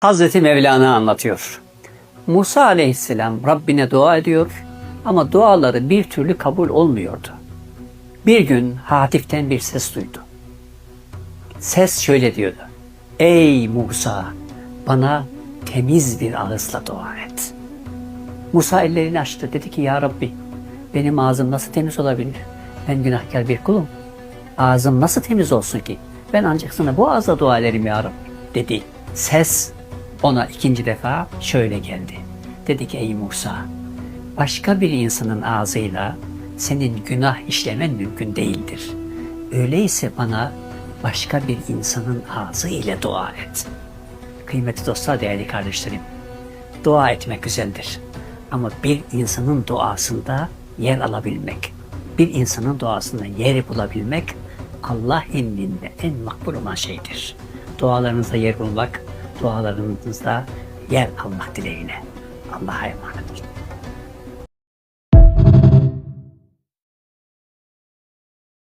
Hazreti Mevlana anlatıyor. Musa aleyhisselam Rabbine dua ediyor ama duaları bir türlü kabul olmuyordu. Bir gün hatiften bir ses duydu. Ses şöyle diyordu. Ey Musa bana temiz bir ağızla dua et. Musa ellerini açtı. Dedi ki ya Rabbi benim ağzım nasıl temiz olabilir? Ben günahkar bir kulum. Ağzım nasıl temiz olsun ki? Ben ancak sana bu ağızla dua ederim ya Rabbi dedi. Ses ona ikinci defa şöyle geldi. Dedi ki ey Musa başka bir insanın ağzıyla senin günah işlemen mümkün değildir. Öyleyse bana başka bir insanın ağzı ile dua et. Kıymetli dostlar, değerli kardeşlerim, dua etmek güzeldir. Ama bir insanın duasında yer alabilmek, bir insanın duasında yer bulabilmek Allah indinde en makbul olan şeydir. Dualarınızda yer bulmak, dualarınızda yer almak dileğiyle. Allah'a emanet olun.